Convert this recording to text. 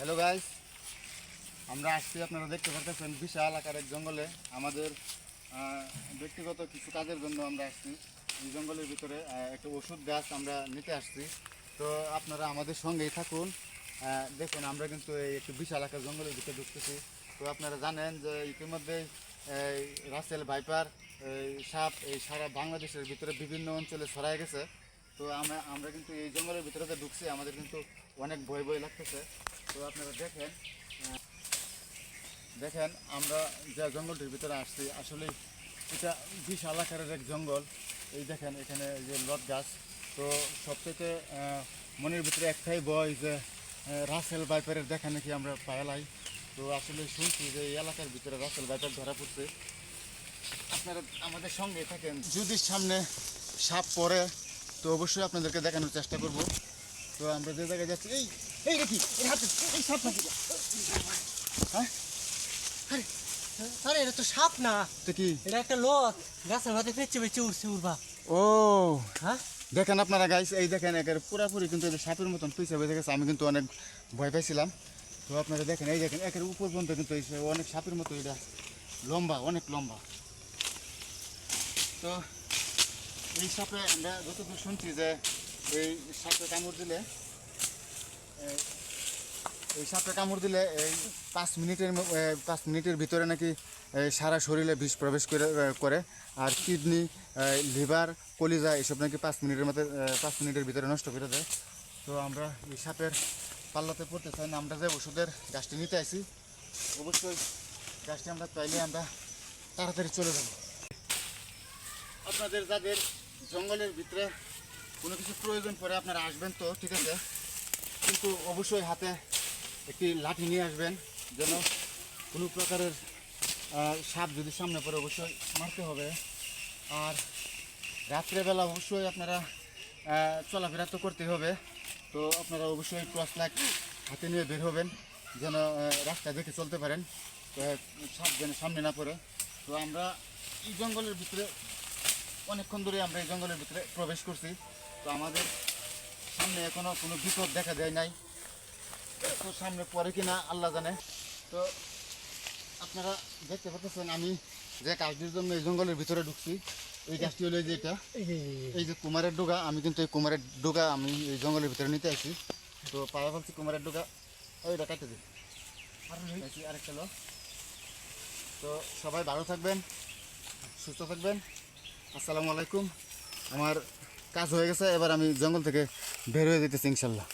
Hello guys আমরা আসছি, আপনারা দেখতে পাচ্ছেন বিশাল আকারের জঙ্গলে। আমাদের ব্যক্তিগত কিছু কাজের জন্য আমরা আসছি। এই জঙ্গলের ভিতরে একটা ওষুধ গাছ আমরা নিতে আসছি। তো আপনারা আমাদের সঙ্গেই থাকুন। দেখুন, আমরা কিন্তু এই একটু বিশাল আকার জঙ্গলের ভিতরে ঢুকতেছি। তো আপনারা জানেন যে ইতিমধ্যে রাসেল ভাইপার সাপ, এই সারা বাংলাদেশের ভিতরে বিভিন্ন অঞ্চলে ছড়ায় গেছে। তো আমরা আমরা কিন্তু এই জঙ্গলের ভিতরে ঢুকছি, আমাদের কিন্তু অনেক ভয় ভয় লাগতেছে। তো আপনারা দেখেন দেখেন আমরা যে জঙ্গলটির ভিতরে আসছি, আসলে এটা বিশাল আকারের এক জঙ্গল। এই দেখেন এখানে যে লট গাছ। তো সবথেকে মনের ভিতরে একটাই বয় যে রাসেল বাইপারের দেখা নাকি আমরা পায়ালাই তো আসলে শুনছি যে এই এলাকার ভিতরে রাসেল বাইপার ধরা পড়ছে। আপনারা আমাদের সঙ্গে থাকেন। যদি সামনে সাপ পড়ে, তো অবশ্যই আপনাদেরকে দেখানোর চেষ্টা করব। তো আমরা যে জায়গায় যাচ্ছি এই এই দেখি এই হাতে এই সাপ নাকি হ্যাঁ? আরে এটা তো সাপ না। তো কি? এটা একটা লোক গাছের মাথায় পেঁচে পেঁচে উঠছে উঠবা ও। হ্যাঁ? দেখেন আপনারা গাইস এই দেখেন একের পুরাপুরি কিন্তু এই সাপের মতন পিছিয়ে হয়ে গেছে আমি কিন্তু অনেক ভয় পাইছিলাম। তো আপনারা দেখেন এই দেখেন একের উপর পর্যন্ত কিন্তু এই অনেক সাপের মতো এটা লম্বা অনেক লম্বা। তো এই সাপে আমরা যতদূর শুনছি যে এই সাপে কামড় দিলে, এই- সাপে কামড় দিলে এই পাঁচ মিনিটের পাঁচ মিনিটের ভিতরে নাকি সারা শরীরে বিষ প্রবেশ করে করে। আর কিডনি লিভার, কলিজা এসব নাকি পাঁচ মিনিটের মধ্যে পাঁচ মিনিটের ভিতরে নষ্ট করে দেয়। তো আমরা এই সাপের পাল্লাতে পড়তে চাই না, আমরা যে ওষুধের গাছটি নিতে আসি, অবশ্যই গাছটি আমরা পাইলে আমরা তাড়াতাড়ি চলে যাব। আপনাদের যাদের জঙ্গলের ভিতরে কোনো কিছু প্রয়োজন পড়ে আপনারা আসবেন তো, ঠিক আছে? কিন্তু অবশ্যই হাতে একটি লাঠি নিয়ে আসবেন, যেন কোনো প্রকারের সাপ যদি সামনে পড়ে, অবশ্যই মারতে হবে। আর রাত্রেবেলা অবশ্যই আপনারা চলাফেরা তো করতে হবে। তো আপনারা অবশ্যই টর্চ লাইট হাতে নিয়ে বের হবেন, যেন রাস্তা দেখে চলতে পারেন সাপ যেন সামনে না পড়ে। তো আমরা এই জঙ্গলের ভিতরে, অনেকক্ষণ ধরে আমরা এই জঙ্গলের ভিতরে প্রবেশ করছি। তো আমাদের সামনে এখনও কোনো বিপদ দেখা দেয় নাই। তো সামনে পরে কিনা আল্লাহ জানে। তো আপনারা দেখতে পাচ্ছেন আমি যে কাজটির জন্য এই জঙ্গলের ভিতরে ঢুকছি। এই গাছটি হলো যে এটা। এই যে কুমারের ডোগা, আমি কিন্তু এই কুমারের ডোগা আমি এই জঙ্গলের ভিতরে নিতে আসি তো পায়ে ভাবছি কুমারের ডোগা। ওইটা কাটে দিই আরেকটা লো। তো সবাই ভালো থাকবেন, সুস্থ থাকবেন। আসসালামু আলাইকুম। আমার কাজ হয়ে গেছে এবার আমি জঙ্গল থেকে বের হয়ে যেতেছি ইনশাল্লাহ।